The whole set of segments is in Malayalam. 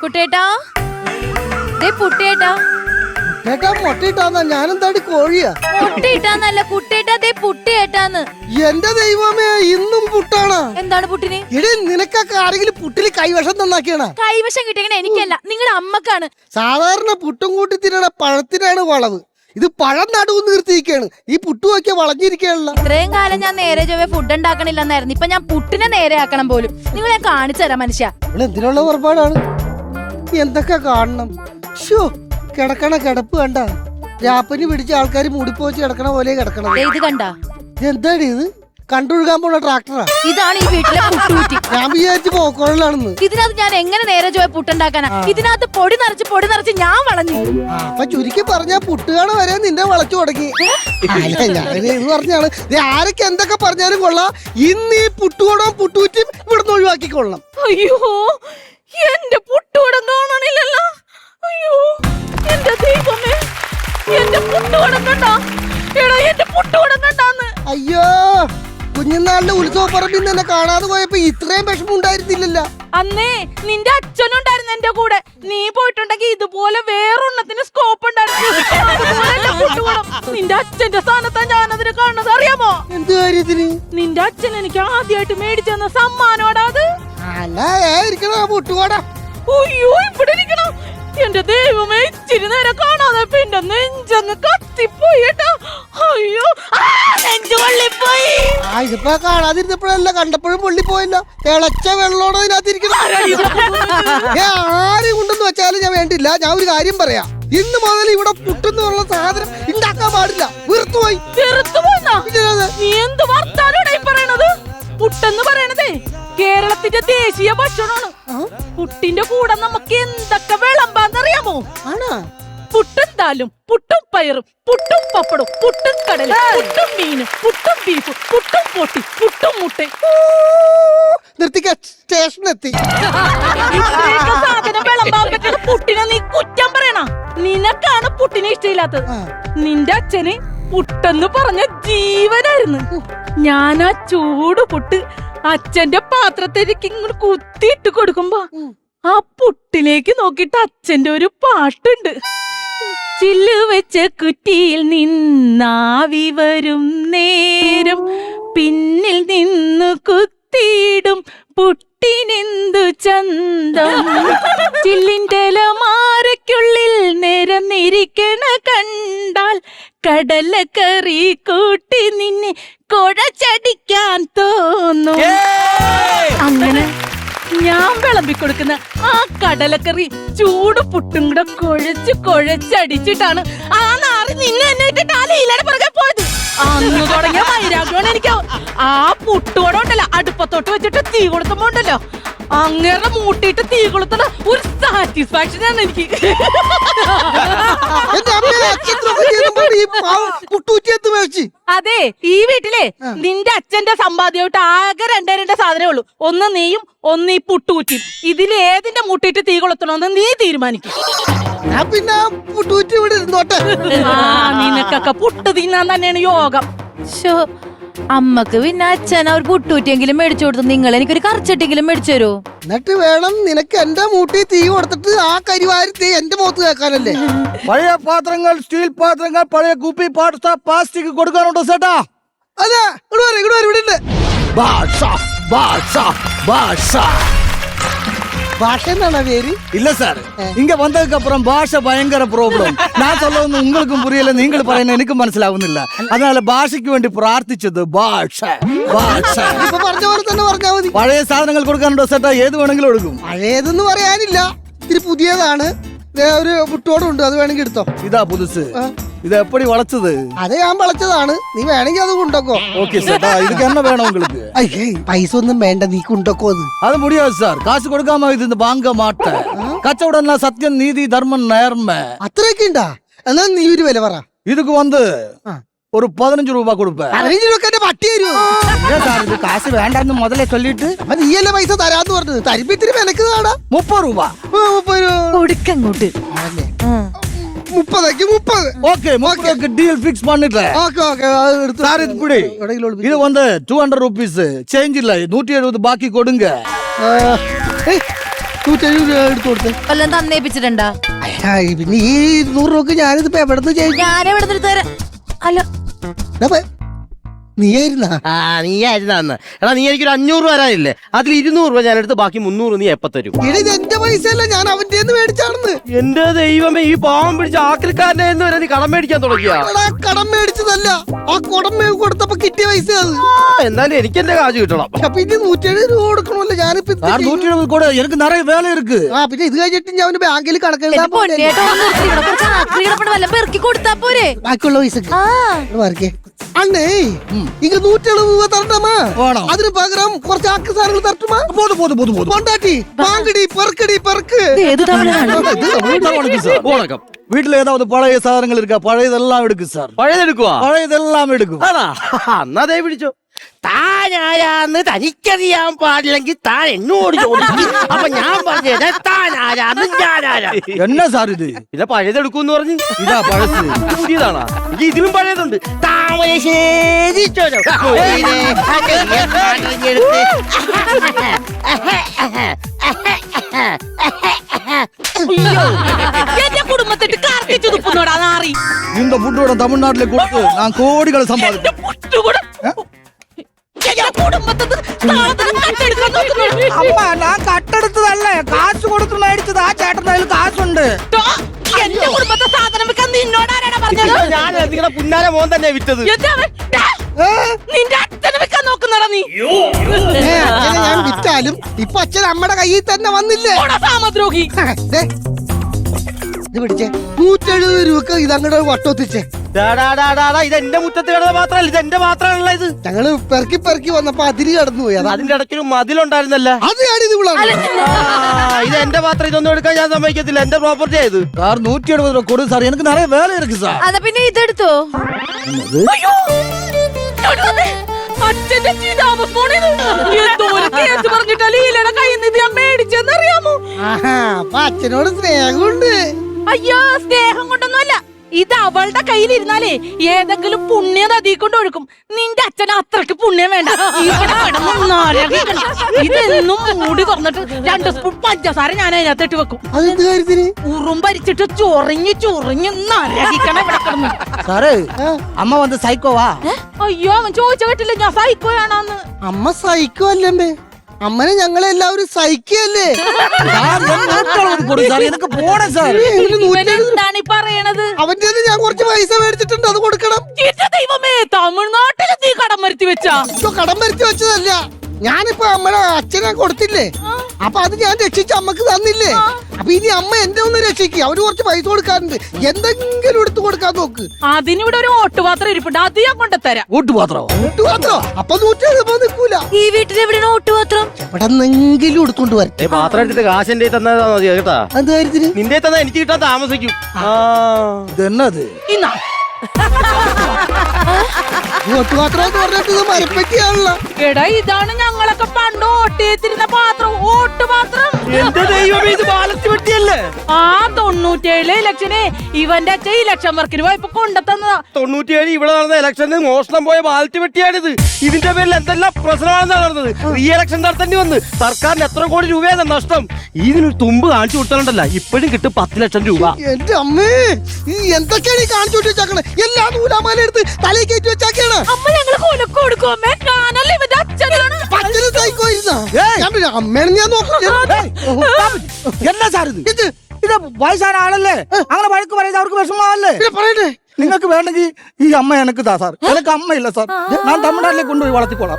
കുട്ടേട്ടാ ദേ പുട്ടേട്ടാ കേട്ടാ ഞാനും ഞാനെന്താടി കോഴിയാ? മുട്ടയിട്ടാന്നല്ല കുട്ടേട്ടാ ദേ പുട്ടേട്ടാന്ന് എന്റെ ദൈവമേ ഇന്നും പുട്ടാണ്. എന്താണ് പുട്ടിന്? എടേ നിനക്കൊക്കെ ആരെങ്കിലും പുട്ടിൽ കൈവശം നന്നാക്കിയാണ്? കൈവശം കിട്ടിയങ്ങനെ എനിക്കല്ല. നിങ്ങളുടെ അമ്മക്കാണ്. സാധാരണ പുട്ടും കൂട്ടി തിന്നണ പഴത്തിനാണ് വളവ്. ഇത് പഴം നടുവ് നിർത്തിയിരിക്കുകയാണ് ഈ പുട്ട് ഒക്കെ വളഞ്ഞിരിക്കുകയാണല്ലോ ഇത്രയും കാലം ഞാൻ നേരെ ചൊവ്വെ ഫുഡ് ഉണ്ടാക്കണില്ലെന്നായിരുന്നു. ഇപ്പൊ ഞാൻ പുട്ടിനെ നേരെ ആക്കണം പോലും. നിങ്ങളെ ഞാൻ കാണിച്ചു തരാം മനുഷ്യ. ഇവിടെ എന്തിനുള്ള പുറപ്പാടാണ്? എന്തൊക്കെ കാണണം? ഷോ കിടക്കണ കിടപ്പ് കണ്ട. രാപ്പനി പിടിച്ച ആൾക്കാർ മൂടിപ്പോച്ച് കിടക്കണ പോലെ കിടക്കണം. ഇത് കണ്ട. എന്താടി ഇത്? കണ്ടൊഴുകാൻ പോണ ട്രാക്ടറാ? ഇതാണ് ഈ വീട്ടിലെ പുട്ടുകുറ്റി ഞാൻ വിചാരിച്ചു പോക്കോളാണെന്ന് ഇതിനകത്ത് ഞാൻ എങ്ങനെ നേരെ ചോയ പുട്ടുണ്ടാക്കാനാ? ഇതിനകത്ത് പൊടി നിറച്ച് പൊടി നിറച്ച് ഞാൻ വളഞ്ഞു. അപ്പൊ ചുരുക്കി പറഞ്ഞ പുട്ടുകാണ് വരെ നിന്നെ വളച്ചു തുടങ്ങി. പറഞ്ഞാണ്. ആരൊക്കെ എന്തൊക്കെ പറഞ്ഞാലും കൊള്ളാം. ഇന്ന് ഈ പുട്ടുകൂടം പുട്ടുകുറ്റിയും ഇവിടുന്ന് ഒഴിവാക്കിക്കൊള്ളണം. അയ്യോ എന്റെ പുട്ടുകൂടം കാണണില്ലല്ലോ അയ്യോ എന്റെ ദൈവമേ എന്റെ പുട്ടുകൂടം കണ്ടാ. എടാ എന്റെ പുട്ടുകൂടം കണ്ടാന്ന്. അയ്യോ! കുഞ്ഞുനാളിന്റെ ഉത്സവപ്പറമ്പിൽ നിന്നെ കാണാതെ പോയപ്പോ ഇത്രയും വിഷമം ഉണ്ടായിരുന്നില്ലല്ല. അന്നേ നിന്റെ അച്ഛനുണ്ടായിരുന്നു എന്റെ കൂടെ. നീ പോയിട്ടുണ്ടെങ്കിൽ ഇതുപോലെ വേറൊണ്ണത്തിന് സ്കോപ്പ് ഉണ്ടായിരുന്നു. നിന്റെ അച്ഛന്റെ സ്ഥാനത്താ ഞാനതിന് കാണുന്നത്. അറിയാമോ? എന്ത് കാര്യത്തിന്? നിന്റെ അച്ഛൻ എനിക്ക് ആദ്യമായിട്ട് മേടിച്ചു തന്ന സമ്മാനോടാ അത്. അല്ല ഏ ഇരിക്കണ പുട്ടുകൂട അയ്യോ എന്റെ ദൈവമേ ഇച്ചിരി നേരം കാണാതെ പിന്നെ നെഞ്ചങ്ങ് കത്തിപ്പോയി അയ്യോ നെഞ്ച് പൊള്ളിപ്പോയി. ആ ഇതിപ്പോ കാണാതിരുന്നപ്പോഴല്ല കണ്ടപ്പോഴും പൊള്ളി പോയില്ല തിളച്ച വെള്ളോടെ അതിനകത്ത് ഇരിക്കണം ഏ ആരും കൊണ്ടെന്ന് വെച്ചാലും ഞാൻ വേണ്ടില്ല ഞാൻ ഒരു കാര്യം പറയാം. ഇന്ന് മുതൽ ഇവിടെ പുട്ടെന്ന് പറഞ്ഞ സാധനം ഉണ്ടാക്കാൻ പാടില്ല. വീർത്തുപോയി നീ എന്ത് വർത്താനോടാ ഈ പറയണത്? പുട്ടെന്ന് പറയണതേ കേരളത്തിന്റെ ദേശീയ ഭക്ഷണമാണ്. പുട്ടിന്റെ കൂടെ നമുക്ക് എന്തൊക്കെ വിളമ്പാന്നറിയാമോ ആണോ? താലും പുട്ടും പയറും പുട്ടും പപ്പടും പുട്ടും കടല പുട്ടും മീനും പുട്ടും ബീഫും പുട്ടും പൊട്ടി പുട്ടും മുട്ട. നിർത്തിക്ക സ്റ്റേഷനെത്തി ഇത്രയൊക്കെ സാധനം വിളമ്പാൻ പറ്റുന്ന പുട്ടിനെ നീ കുറ്റം പറയണ? നിനക്കാണ് പുട്ടിനെ ഇഷ്ടമില്ലാത്തത്. നിന്റെ അച്ഛന് പുട്ടെന്ന് പറഞ്ഞ ജീവനായിരുന്നു. ഞാൻ ആ ചൂട് പുട്ട് അച്ഛന്റെ പാത്രത്തിലേക്ക് ഇങ്ങോട്ട് കുത്തിയിട്ട് കൊടുക്കുമ്പോ ആ പുട്ടിലേക്ക് നോക്കിട്ട് അച്ഛന്റെ ഒരു പാട്ടുണ്ട്. ചില്ല് വെച്ച കുറ്റിയിൽ നിന്നാവി വരും നേരം. പിന്നിൽ നിന്ന് കുത്തിയിടും പുട്ടിനെന്തു ചന്തം. ചില്ലിന്റെ മാരയ്ക്കുള്ളിൽ നിരന്നിരിക്കണ കണ്ടാൽ കടലക്കറി കൂട്ടി നിന്നെ കുഴച്ചടിക്കാൻ തോന്നും അങ്ങനെ ഞാൻ വിളമ്പി കൊടുക്കുന്ന ആ കടലക്കറി ചൂട് പുട്ടും കൂടെ കുഴച്ച് കുഴച്ചടിച്ചിട്ടാണ് ആ നാറി നിങ്ങൾ എന്നെ ഇട്ടിട്ട് ആ ലീലയുടെ പുറകെ പോയത്. അന്ന് തുടങ്ങിയ വൈരാഗ്യമാണ് എനിക്ക് ആ പുട്ടുകൂടെ ഉണ്ടല്ലോ അടുപ്പത്തോട്ട് വെച്ചിട്ട് തീ കൊടുക്കുമ്പോ ഉണ്ടല്ലോ. അങ്ങേറെ മൂട്ടിട്ട് തീ കൊളുത്തണ ഒരു സാറ്റിസ്ഫാക്ഷൻ ആണ് എനിക്ക്. അതെ ഈ വീട്ടിലെ നിന്റെ അച്ഛന്റെ സമ്പാദ്യമായിട്ട് ആകെ രണ്ടേ രണ്ട് സാധനമേ ഉള്ളൂ. ഒന്ന് നീയും ഒന്ന് ഈ പുട്ടൂറ്റിയും. ഇതിൽ ഏതിന്റെ മുട്ടിയിട്ട് തീ കൊളുത്തണമെന്ന് നീ തീരുമാനിക്കും. പിന്നെ പുട്ടൂറ്റി ഇവിടെ ഇരുന്നോട്ടെ. ആ നിനക്കൊക്കെ പുട്ട് തിന്നാൻ തന്നെയാണ് യോഗം. അമ്മയ്ക്ക് പിന്നെ അച്ഛൻ ഒരു പുട്ടൂറ്റിയെങ്കിലും മേടിച്ചു കൊടുത്തു നിങ്ങൾ എനിക്കൊരു കറച്ചിട്ടെങ്കിലും മേടിച്ചു തരുമോ എന്നിട്ട് വേണം നിനക്ക് എന്റെ മൂട്ടി തീ കൊടുത്തിട്ട് ആ കരിവാരി തീ എന്റെ മുഖത്ത് കേൾക്കാനല്ലേ? പഴയ പാത്രങ്ങൾ സ്റ്റീൽ പാത്രങ്ങൾ പഴയ കുപ്പി പാട്ട പ്ലാസ്റ്റിക് കൊടുക്കാനുണ്ടോ ചേട്ടാ അതെ ഇവിടെ വരെ ഇവിടെ വരെ ഇവിടെ ഉണ്ട് ബാഷ ബാഷ. ഭാഷ ഭാഷ എന്നാണ് പേര് இல்ல சார் இங்க வந்ததுக்கு அப்புறம் பாஷை பயங்கர ப்ராப்ளம் நான் சொல்ல வந்து உங்களுக்கும் புரியல நீங்கள் പറയുന്ന എനിക്കും മനസ്സിലാവുന്നില്ല அதனால ഭാഷയ്ക്ക് വേണ്ടി പ്രാർത്ഥിച്ചത് ഭാഷ ഭാഷ ഇപ്പൊ പറഞ്ഞ പോലെ തന്നെ പറഞ്ഞാ മതി പഴയ സാധനങ്ങൾ കൊടുക്കാനുണ്ടോ ചേട്ടാ ഏത് വേണമെങ്കിലും എടുക്കും പഴയതെന്ന് പറയാനില്ല ഇത്തിരി പുതിയതാണ് ദേ ഒരു പുട്ടോടുണ്ട് അത് വേണമെങ്കിൽ എടുത്തോ ഇതാ പുതുസ് ഇത് എപ്പടി വളച്ചത് അത് ഞാൻ വളച്ചതാണ് നീ വേണമെങ്കിൽ അത് കൊണ്ടോക്കോ ஓகே சேட்டா இதுக்கு என்ன வேணும் உங்களுக்கு അയ്യേ പൈസ ഒന്നും വേണ്ട നീ കൊണ്ടോക്കോ അത് அது முடியாது சார் காசு கொடுக்காம இது இந்த வாங்க மாட்டேன் கச்சவடம்னா சத்தியம் நீதி தர்மம் நேர்மை അത്രയൊക്കെ ഉണ്ടാ എന്നാ നീ ഒരു വില പറ இதுக்கு வந்து ആ. ஒரு பதினஞ்சு ரூபாய் கொடுப்பேன் പതിനഞ്ച് രൂപ എന്റെ പട്ടി തരുമോ ஏன் சார் இது காசு வேண்டாம்னு முதல்ல சொல்லிட்டு അപ്പൊ നീയല്ലേ പൈസ തരാന്ന് പറഞ്ഞത് തരുമ്പോ ഇത്തിരി വിലക്ക് താടാ முப்பது ரூபாய் മുപ്പത് രൂപ കൊടുക്കങ്ങോട്ട് ആണല്ലേ? മുപ്പതേക്ക് മുപ്പത് ஓகே முப்பதுக்கு டீல் ஃபிக்ஸ் பண்ணிட்டேன் ഓക്കെ ഓക്കെ അത് എടുത്ത് சார் இது இப்படி എവിടെയെങ്കിലും ഒളിപ്പിച്ച്. இது வந்து டூ ஹண்ட்ரட் ருபீஸ் சேஞ்ச் இல்ல நூற்றி எழுபது பாக்கி கொடுங்க ആ, ഏയ്, നൂറ്റെഴുപത് രൂപ എടുത്തു കൊടുത്ത് വല്ലതും തന്നേപ്പിച്ചിട്ടുണ്ടാ അയ്യാ, പിന്നെ ഈ ഇരുന്നൂറ് രൂപക്ക് ഞാനിതിപ്പോ എവിടെ നിന്ന് ചെയ്യും ഞാൻ എവിടെ നിന്ന് തരാം അല്ല നീയായിരുന്നാ ആ നീ ആയിരുന്ന അന്ന് എടാ നീ എനിക്കൊരു അഞ്ഞൂറ് രൂപ തരാനില്ലേ അതിൽ ഇരുന്നൂറ് രൂപ ഞാൻ എടുത്ത് ബാക്കി മുന്നൂറ് നീ എപ്പ തരും എടി ഇത് എന്റെ പൈസ അല്ല ഞാൻ അവന്റെ മേടിച്ചാണെന്ന് എന്റെ ദൈവമേ ഈ പാവം പിടിച്ച ആക്രിക്കാരനെ എന്ന് വരെ നീ കടം മേടിക്കാൻ തുടങ്ങിയ എടാ കടം മേടിച്ചതല്ല ആ കുടം മേ കൊടുത്തപ്പോ കിട്ടിയ പൈസ അത് എന്നാലും എനിക്ക് എന്റെ കാശ് കിട്ടണം അപ്പൊ ഇനി നൂറ്റെഴുപത് രൂപ കൊടുക്കണമല്ലോ ഞാനിപ്പോ ഇത് சார் நூற்றி எழுபது கூட எனக்கு நிறைய வேலை இருக்கு ആ പിന്നെ ഇത് കഴിഞ്ഞിട്ട് ഞാൻ അവന് ബാങ്കിൽ കണക്കെഴുതാൻ എന്റെ പൊന്നേട്ടോ ഒന്ന് നിർത്തിക്കണം. കുറച്ച് ആക്രി കിടപ്പുണ്ട് വല്ലതും പെറുക്കി കൊടുത്താ പോരെ ബാക്കിയുള്ള പൈസക്ക് ആ മാറിക്കേ അണ്ണേ ഇങ്ങ നൂറ്റെഴുപത് രൂപ തരണ്ടമാ വേണം. അതിന് പകരം കുറച്ച് ആക്ക് സാധനങ്ങൾ തരട്ടുമാ போதும் போதும் போதும் போதும் കൊണ്ടാട്ടി പാങ്കടി പെറുക്കടി പെറുക്ക് ഏത് തമിഴാണ് ഇത് തമിഴ് வணக்கம் சார் ഉണക്കം வீட்டுல ஏதாவது பழைய சாதனங்கள் இருக்கா பழையதெல்லாம் எடுக்கு சார் പഴയതെടുക്കുവാ பழையதெல்லாம் എടുക്കും ആണാ എന്നാ ദേ പിടിച്ചോ താനാരാന്ന് തനിക്കറിയാൻ പാടില്ലെങ്കിൽ താൻ എന്നോട് ചോദിക്കും അപ്പൊ ഞാൻ പറഞ്ഞത് താനാരാന്ന് ഞാനാരാ என்ன സാർ ഇത് പിന്നെ പഴയതെടുക്കൂന്ന് പറഞ്ഞു ഇതാ പഴസ് പുതിയതാണാ എനിക്ക് ഇതിലും പഴയതുണ്ട് താമരശ്ശേരി ചുരം. കൊയിലേ, അകലെ മടങ്ങിയെടുത്ത്. എന്റെ കുടുംബത്തിട്ട് കാർത്തിച്ചു തുപ്പുന്നോടാ നാറി இந்த ஃபுட்டோட தமிழ்நாட்டுல கொடுத்து நான் கோடிகளை சம்பாதிப்பேன் അമ്മ ഞാൻ കട്ടെടുത്തതല്ലേ? കാശ് കൊടുത്ത് മേടിച്ചത് ആ ചേട്ടന്റെ കയ്യിൽ കാശുണ്ട്. എന്റെ കുടുംബത്തെ സാധനം വെക്കാൻ നിന്നോടാരാണ് പറഞ്ഞത്? ഞാൻ നിങ്ങളുടെ പുന്നാര മോൻ തന്നെ വിറ്റത്? നിന്റെ അച്ഛനെ വെക്കാൻ നോക്കുന്നടാ നീ. അച്ഛനെ ഞാൻ വിറ്റാലും ഇപ്പൊ അച്ഛൻ അമ്മയുടെ കയ്യിൽ തന്നെ വന്നില്ലേ? സാമദ്രോഹി ദേ, ഇത് പിടിച്ചേ. നൂറ്റെഴുപത് രൂപക്ക് ഇതങ്ങടെ വട്ടൊത്തിച്ചേ. ഇത്. ഞങ്ങൾ പെറുക്കി പെറുക്കി വന്നപ്പോ അതിരി കടന്നു അതിന്റെ ഇടയ്ക്കൊരു മതിലുണ്ടായിരുന്നല്ല? അത് ഇത് ഇത് എന്റെ പാത്രം ഇതൊന്നും എടുക്കാൻ ഞാൻ സമ്മതിക്കത്തില്ല. എന്റെ പ്രോപ്പർട്ടി ആയത് സാർ നൂറ്റി എഴുപത് രൂപ കൊടു സാർ എനിക്ക് നിറയെ വേല ഇരിക്കും സാർ. അതെ പിന്നെ ഇതെടുത്തോ? അയ്യോ! അപ്പൊ അച്ഛനോട് സ്നേഹമുണ്ട്. അയ്യോ സ്നേഹം കൊണ്ടൊന്നുമല്ല. ഇത് അവളുടെ കയ്യിലിരുന്നാലേ ഏതെങ്കിലും പുണ്യം നദി കൊണ്ട് ഒഴുക്കും. നിന്റെ അച്ഛൻ അത്രയ്ക്ക് പുണ്യം വേണ്ട. ഇതെന്നും മൂടി തുറന്നിട്ട് രണ്ട് സ്പൂൺ പഞ്ചസാര ഞാൻ അതിനകത്ത് ഇട്ട് വെക്കും ഉറും ഭരിച്ചിട്ട് ചൊറിഞ്ഞു ചൊറിഞ്ഞ് ചൊറിഞ്ഞ് നരകിക്കണം ഇവിടെ കിടന്ന്. സാറേ അമ്മ വന്ന് സൈക്കോവാ അയ്യോ അവൻ ചോദിച്ച പറ്റില്ല ഞാൻ സൈക്കോയാണോന്ന് അമ്മ സൈക്കോ അല്ലമ്മേ അമ്മനെ സഹിക്കല്ലേ? നൂറ്റി എഴുപത് കൊടു എനിക്ക് പോണേ സാർ. എന്താണ് ഈ പറയണത്? അവന്റെ ഞാൻ കുറച്ച് പൈസ മേടിച്ചിട്ടുണ്ട് അത് കൊടുക്കണം. ദൈവമേ തമിഴ്നാട്ടിൽ നീ കടം വരുത്തി വെച്ചാ? ഇപ്പൊ കടം വരുത്തി വെച്ചതല്ല. ഞാനിപ്പോ അമ്മയുടെ അച്ഛനെ കൊടുത്തില്ലേ? അപ്പൊ അത് ഞാൻ രക്ഷിച്ച അമ്മയ്ക്ക് തന്നില്ലേ? അപ്പൊ ഇനി അമ്മ എന്നെ ഒന്ന് രക്ഷിക്കുക അവർ കുറച്ച് പൈസ കൊടുക്കാറുണ്ട്. എന്തെങ്കിലും എടുത്തു കൊടുക്കാൻ നോക്ക്. അതിനിവിടെ ഒരു ഓട്ടുപാത്രം ഇരിപ്പുണ്ട്. അത് ഞാൻ കൊണ്ടുതരാം ഇട്ട് മാത്രം അപ്പൊ നൂറ്റി എഴുപത് നിൽക്കൂല. ഈ വീട്ടിൽ എവിടെയാണ് ഓട്ടുപാത്രം? എവിടെ നിന്നെങ്കിലും എടുത്തോണ്ട് വരട്ടെ. ഏ, പാത്രം എടുത്തിട്ട് കാശ് എന്റെ തന്നാ മതി കേട്ടാ. എന്ത് കാര്യത്തിന്? നിന്റെ തന്നെ എനിക്ക് കിട്ടാൻ താമസിക്കും. ഇതെന്നത് ഇന്നാ. എടാ ഇതാണ് ഞങ്ങളൊക്കെ പണ്ട് ഓട്ടിയെത്തിരുന്ന പാത്രം ഓട്ടുപാത്രം എന്റെ ദൈവമേ ഇത് ബാലറ്റ് വെട്ടിയല്ലേ ആ തൊണ്ണൂറ്റേഴ് ഇലക്ഷനെ. ഇവന്റെ അച്ഛൻ ഇലക്ഷൻ വർക്കിന് പോയപ്പോ കൊണ്ടുതന്നതാ തൊണ്ണൂറ്റിയേഴ് ഇവിടെ നടന്ന ഇലക്ഷന് മോഷണം പോയ ബാലറ്റ് പെട്ടിയാണിത്. ഇതിന്റെ പേരിൽ എന്തെല്ലാം പ്രശ്നമാണ് നടന്നത്? റീ ഇലക്ഷൻ നടത്തേണ്ടി വന്ന് സർക്കാരിന് എത്ര കോടി രൂപയാണ് നഷ്ടം? ഇതിനൊരു തുമ്പ് കാണിച്ചു കൊടുത്താലുണ്ടല്ല ഇപ്പോഴും കിട്ടും പത്ത് ലക്ഷം രൂപ. എന്റെ അമ്മേ ഈ എന്തൊക്കെയാണ് ഈ കാണിച്ചു വെച്ചേക്കണേ? എല്ലാ നൂലാമാല എടുത്ത് തലയിൽ കയറ്റി വെച്ചാക്കിയാണ്. അമ്മ ഞങ്ങൾ കൊലക്ക് സാർ ഇത് അങ്ങനെ വഴക്ക് പറയുന്നത് അവർക്ക് വിഷമമല്ലേ നിങ്ങൾക്ക് വേണമെങ്കിൽ ഈ അമ്മ എനക്ക് താ സാർ. എനിക്ക് അമ്മയില്ല സാർ. ഞാൻ തമിഴ്നാട്ടിലേക്ക് കൊണ്ടുപോയി വളർത്തിക്കോളാം.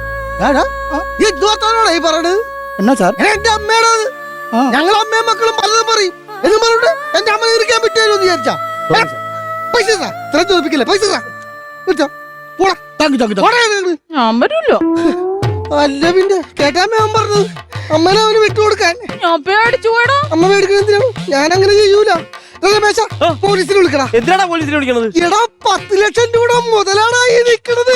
ഈ പറയണത്? എന്നാ സാർ? എന്റെ അമ്മയുടെ ഞങ്ങൾ അമ്മയും മക്കളും പലതും പറയും. എന്റെ അമ്മ ഇരിക്കാൻ പറ്റുമല്ലോ പൈസ സാ ഇത്രയും പൈസ സാ പോടാ അല്ല അമ്മനെ ഞാൻ അങ്ങനെ ചെയ്യൂല. പോലീസിനെ വിളിക്കടാ. പോലീസിനെ എടാ പത്ത് ലക്ഷം രൂപ മുതലാടായി നിക്കണത്.